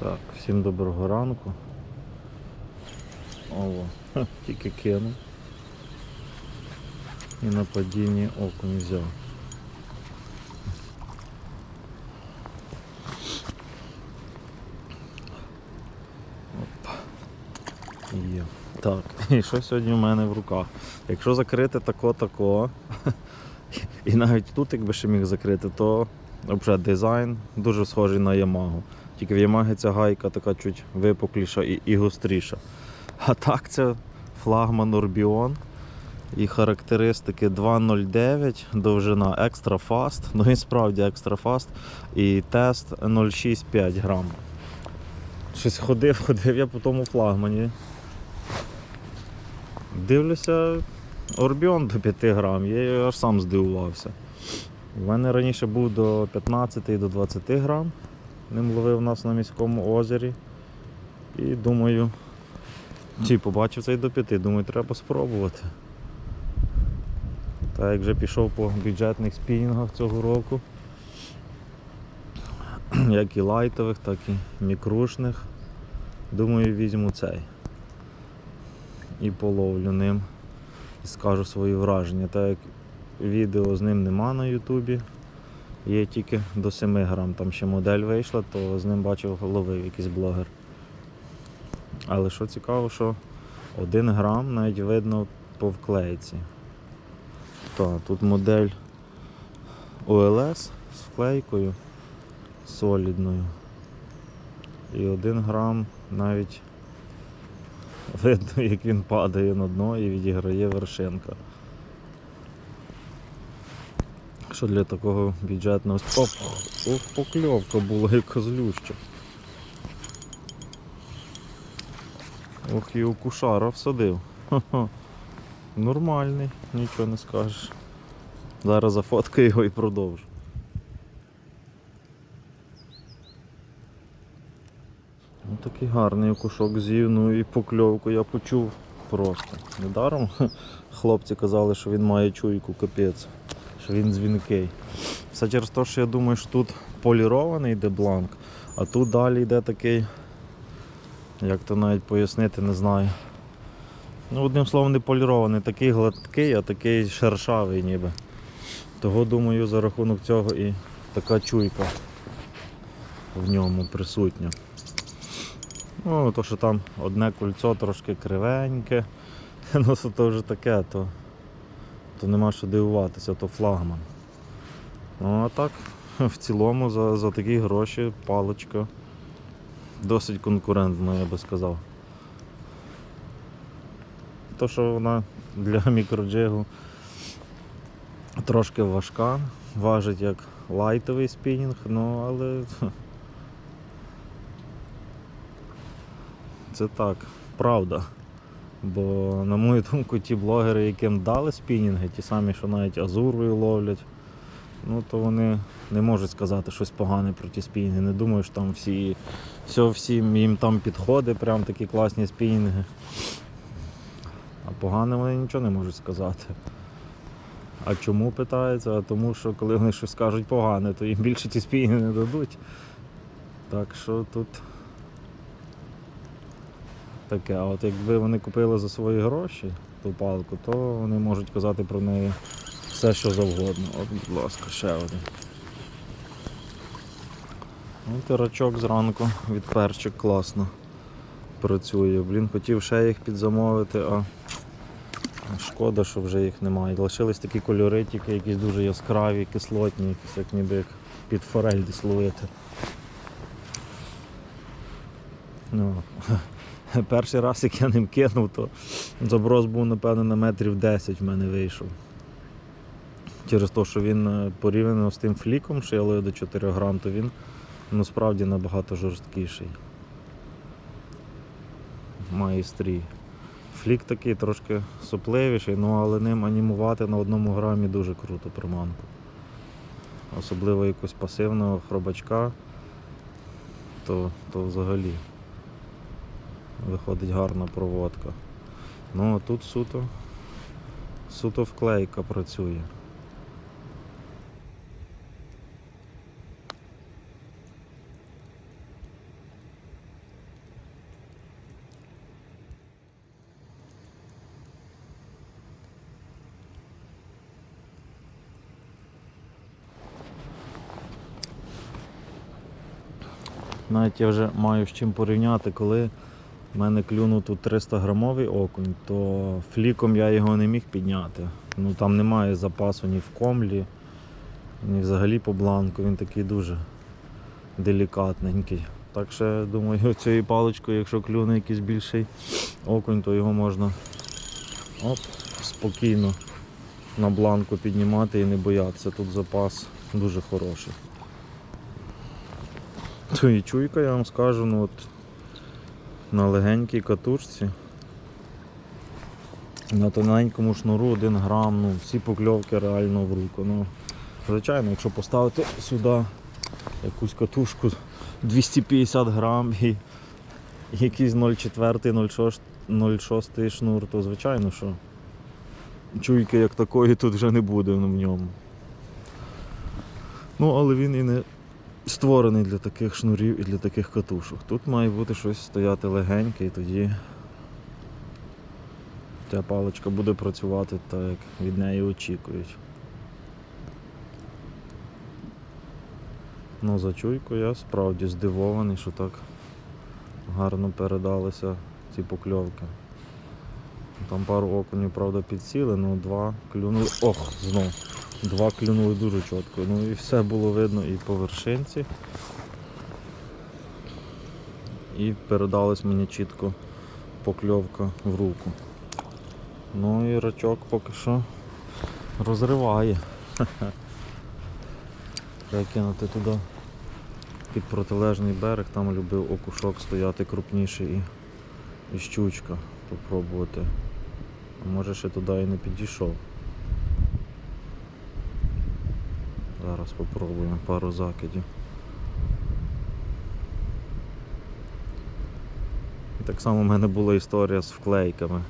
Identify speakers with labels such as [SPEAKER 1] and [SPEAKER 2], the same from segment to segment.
[SPEAKER 1] Так, всім доброго ранку. Ого, тільки кинув. І на падінні окунь взяв. Є. Так, і що сьогодні в мене в руках? Якщо закрити тако-тако, і навіть тут, якби ще міг закрити, то вже дизайн дуже схожий на Yamaha. Тільки в Yamaha ця гайка така чуть випукліша і, і гостріша. А так це флагман Orbion. І характеристики 2.09, довжина екстра фаст, ну і справді екстра фаст. І тест 0,65 грам. Щось ходив, ходив я по тому флагмані. Дивлюся, Орбіон до 5 грам, я аж сам здивувався. У мене раніше був до 15 і до 20 грам. Ним ловив нас на міському озері. І думаю, чи побачив цей до 5, думаю, треба спробувати. Так як вже пішов по бюджетних спінінгах цього року, як і лайтових, так і мікрушних. Думаю, візьму цей. І половлю ним. І скажу свої враження. Так як відео з ним нема на Ютубі. Є тільки до 7 грам. Там ще модель вийшла, то з ним бачив, ловив якийсь блогер. Але що цікаво, що 1 грам навіть видно по вклейці. Так, тут модель OLS з вклейкою солідною. І 1 грам навіть видно, як він падає на дно і відіграє вершинка. Що для такого бюджетного Оп! Ох, покльовка була яка злюща. Ох, і у кушара всадив. Ха-ха. Нормальний, нічого не скажеш. Зараз зафоткаю його і продовжу. Ну, такий гарний окушок з'їв, ну і покльовку я почув просто. Недаром хлопці казали, що він має чуйку, капець, що він дзвінкий. Все через те, що я думаю, що тут полірований йде бланк, а тут далі йде такий, як то навіть пояснити, не знаю. Ну, одним словом, не полірований, такий гладкий, а такий шершавий ніби. Того думаю, за рахунок цього і така чуйка в ньому присутня. Ну, то, що там одне кольцо трошки кривеньке, ну то, вже таке, то, то нема що дивуватися, то флагман. Ну а так, в цілому за, за такі гроші паличка досить конкурентна, я би сказав. То, що вона для мікроджигу трошки важка, важить як лайтовий спінінг, ну але це так, правда. Бо, на мою думку, ті блогери, яким дали спінінги, ті самі, що навіть азурою ловлять, ну то вони не можуть сказати щось погане про ті спінінги. Не думаю, що там всі, все, всім їм там підходить, прям такі класні спінінги. А погане вони нічого не можуть сказати. А чому питається? А тому що коли вони щось скажуть погане, то їм більше ті спінінги не дадуть. Так що тут таке. А от якби вони купили за свої гроші ту палку, то вони можуть казати про неї все, що завгодно. От, будь ласка, ще один. От і рачок зранку від перчик класно працює. Блін, хотів ще їх підзамовити, а шкода, що вже їх немає. Лишились такі кольори, тільки якісь дуже яскраві, кислотні, якісь як ніби як під форель десь ловити. Ну, перший раз, як я ним кинув, то заброс був, напевно, на метрів 10 в мене вийшов. Через те, що він е, порівняно з тим фліком, що я ловив до 4 грам, то він ну, справді набагато жорсткіший. Має стрій. Флік такий трошки сопливіший, ну але ним анімувати на одному грамі дуже круто приманку. Особливо якогось пасивного хробачка, то, то взагалі Виходить гарна проводка. Ну а тут суто суто вклейка працює. Навіть я вже маю з чим порівняти, коли в мене клюнув тут 300 грамовий окунь, то фліком я його не міг підняти. Ну там немає запасу ні в комлі, ні взагалі по бланку. Він такий дуже делікатненький. Так що думаю, цією паличкою, якщо клюне якийсь більший окунь, то його можна оп, спокійно на бланку піднімати і не боятися. Тут запас дуже хороший. І чуйка, я вам скажу, ну от на легенькій катушці. На тоненькому шнуру 1 грам, ну всі покльовки реально в руку. Ну, звичайно, якщо поставити сюди якусь катушку 250 грам і якийсь 0,4, 0,6 шнур, то звичайно, що чуйки як такої тут вже не буде в ньому. Ну, але він і не створений для таких шнурів і для таких катушок. Тут має бути щось стояти легеньке і тоді ця паличка буде працювати так, як від неї очікують. Ну, за чуйку я справді здивований, що так гарно передалися ці покльовки. Там пару окунів, правда, підсіли, ну два клюнули. Ох, знов. Два клюнули дуже чітко. Ну і все було видно і по вершинці. І передалась мені чітко покльовка в руку. Ну і рачок поки що розриває. Треба туди під протилежний берег, там любив окушок стояти крупніший і, і щучка попробувати. А може ще туди і не підійшов. Зараз попробуємо пару закидів. І так само в мене була історія з вклейками.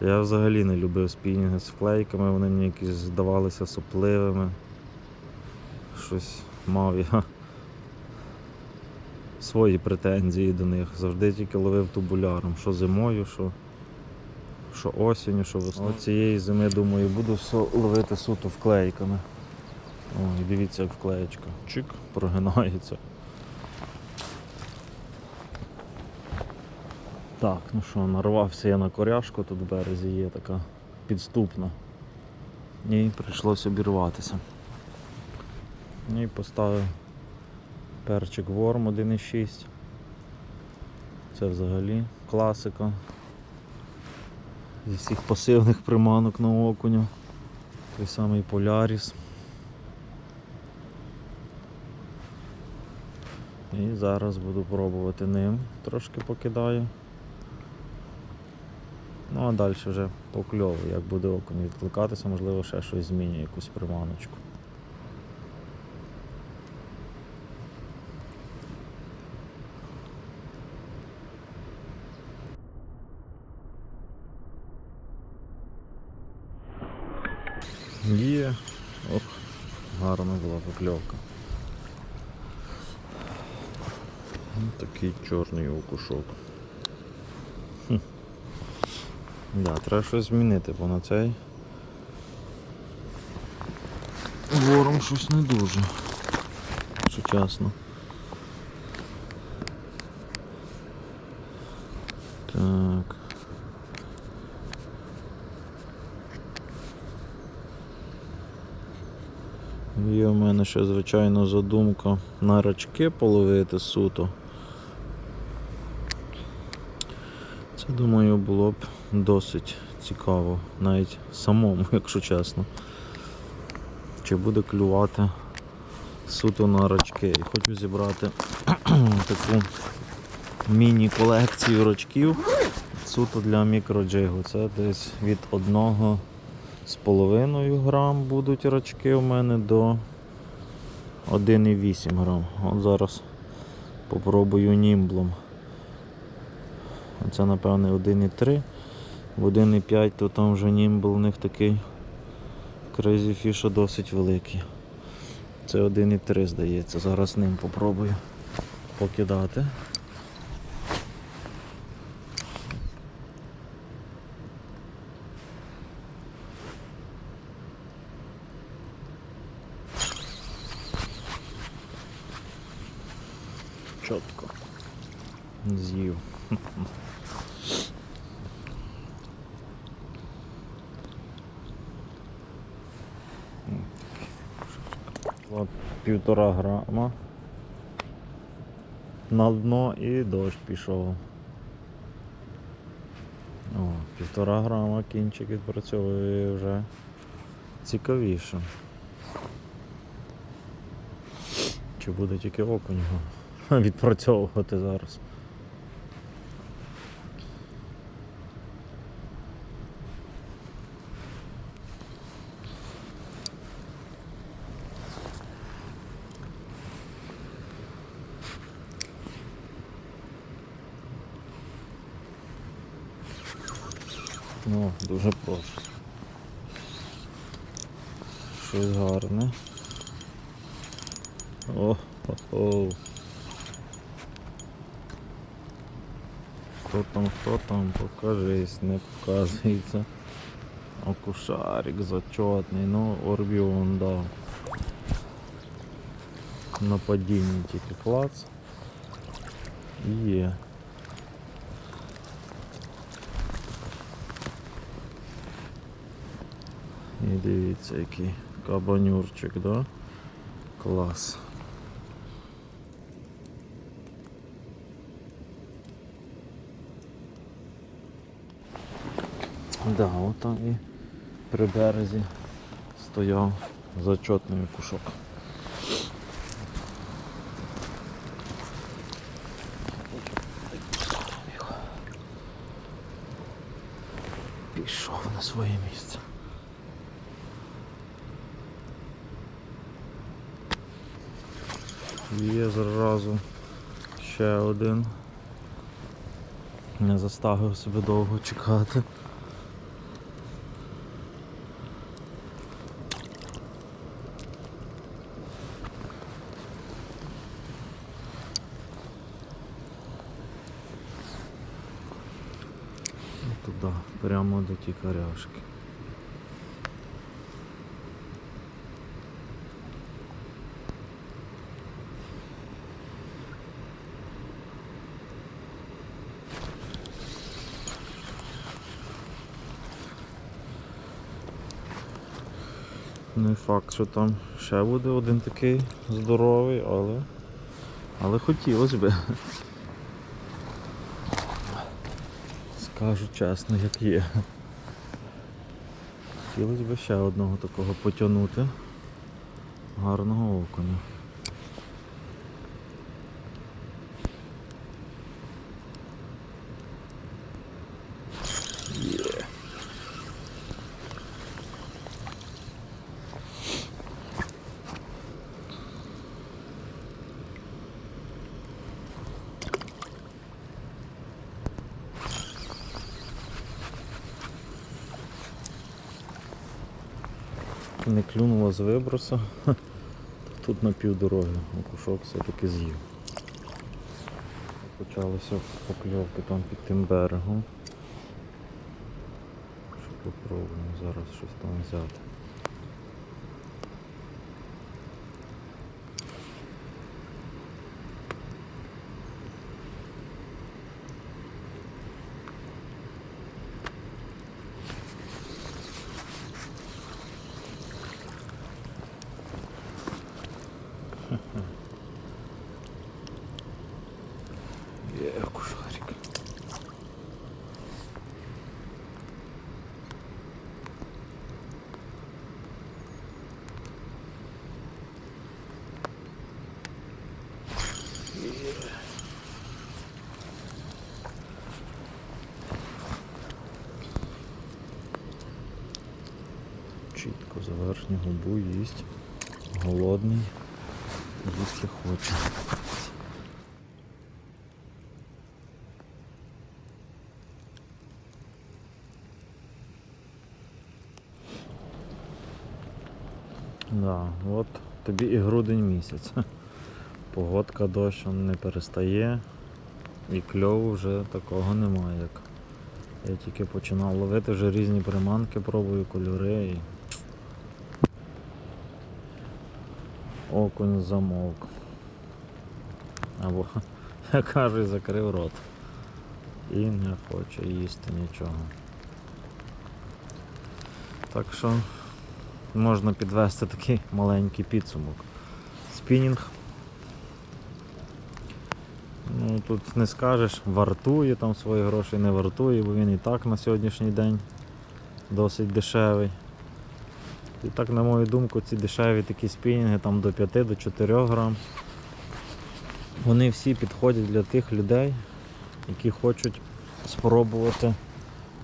[SPEAKER 1] Я взагалі не любив спінінги з вклейками, вони мені якісь здавалися сопливими. Щось мав я свої претензії до них. Завжди тільки ловив тубуляром, що зимою, що, що осінню, що весною. Цієї зими, думаю, буду ловити суто вклейками. О, і дивіться, як вклеєчка. Чик, прогинається. Так, ну що, нарвався я на коряшку, тут в березі є така підступна. І прийшлося обірватися. Ну І поставив перчик Ворм 1.6. Це взагалі класика. Зі всіх пасивних приманок на окуню. Той самий Polaris. І зараз буду пробувати ним. Трошки покидаю. Ну а далі вже покльовую, як буде окунь відкликатися, можливо ще щось змінює, якусь приманочку. Є. Ох, гарна була покльовка. Ось Такий чорний окушок. Хм. Да, треба щось змінити, бо на цей вором щось не дуже. Чесно. Так. Є в мене ще, звичайно, задумка на рачки половити суто. Це, думаю, було б досить цікаво, навіть самому, якщо чесно. Чи буде клювати суто на рачки. І хочу зібрати таку міні-колекцію рачків суто для мікроджигу. Це десь від одного з половиною грам будуть рачки у мене до 1,8 грам. От зараз попробую німблом. Це напевне 1,3. В 1,5 то там вже німбл у них такий Crazy Fish досить великий. Це 1,3 здається. Зараз ним попробую покидати. Чітко. З'їв. Півтора грама. На дно і дощ пішов. О, півтора грама кінчик відпрацьовує вже цікавіше. Чи буде тільки окунь його відпрацьовувати зараз? дуже просто. Щось гарне. О, о, о. Хто там, хто там, покажись, не показується. Окушарик зачетний, ну Орбіон дав. На падінні тільки клац. І Є. І дивіться, який кабанюрчик, да? Клас. Да, от там і при березі стояв зачетний кушок. Пішов на своє місце. Є зразу ще один. Не заставив себе довго чекати. Туди, прямо до ті коряшки. Не факт, що там ще буде один такий здоровий, але. Але хотілося би. Скажу чесно, як є. Хотілося б ще одного такого потягнути. Гарного окуня. Не клюнуло з вибросу. Тут на півдороги окушок все-таки з'їв. Почалися покльовки там під тим берегом. Попробуємо зараз щось там взяти. Чітко за верхню губу їсть. Голодний. Їсти хоче. Да, от тобі і грудень місяць. Погодка дощ не перестає. І кльову вже такого немає. Як я тільки починав ловити, вже різні приманки пробую, кольори окунь замовк. Або Я кажу, закрив рот. І не хоче їсти нічого. Так що можна підвести такий маленький підсумок. Спінінг. Ну, тут не скажеш, вартує там свої гроші, не вартує, бо він і так на сьогоднішній день досить дешевий. І так, на мою думку, ці дешеві такі спінінги там до 5-4 грам. Вони всі підходять для тих людей, які хочуть спробувати,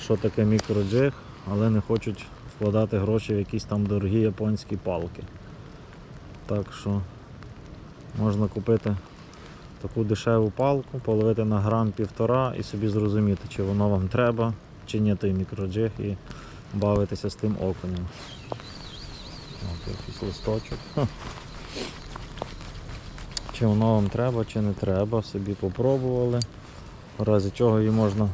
[SPEAKER 1] що таке мікроджиг, але не хочуть вкладати гроші в якісь там дорогі японські палки. Так що можна купити таку дешеву палку, половити на грам півтора і собі зрозуміти, чи воно вам треба, чи ні той мікроджиг і бавитися з тим окунем. Якийсь листочок. Чи воно вам треба, чи не треба, собі попробували. В разі чого її можна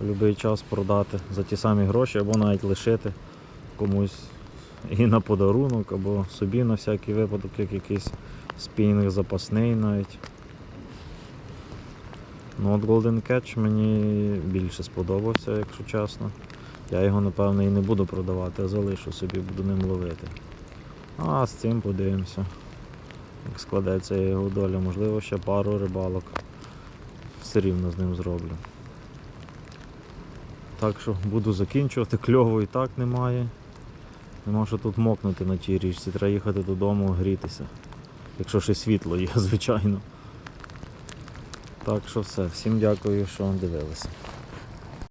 [SPEAKER 1] в будь-який час продати за ті самі гроші або навіть лишити комусь і на подарунок, або собі на всякий випадок, як якийсь спінінг запасний навіть. Ну от Golden Catch мені більше сподобався, якщо чесно. Я його напевно і не буду продавати, а залишу собі, буду ним ловити. А з цим подивимося. Як складеться його доля, можливо, ще пару рибалок. Все рівно з ним зроблю. Так що буду закінчувати, кльову і так немає. Нема що тут мокнути на тій річці, треба їхати додому грітися. Якщо ще світло є, звичайно. Так що все, всім дякую, що дивилися.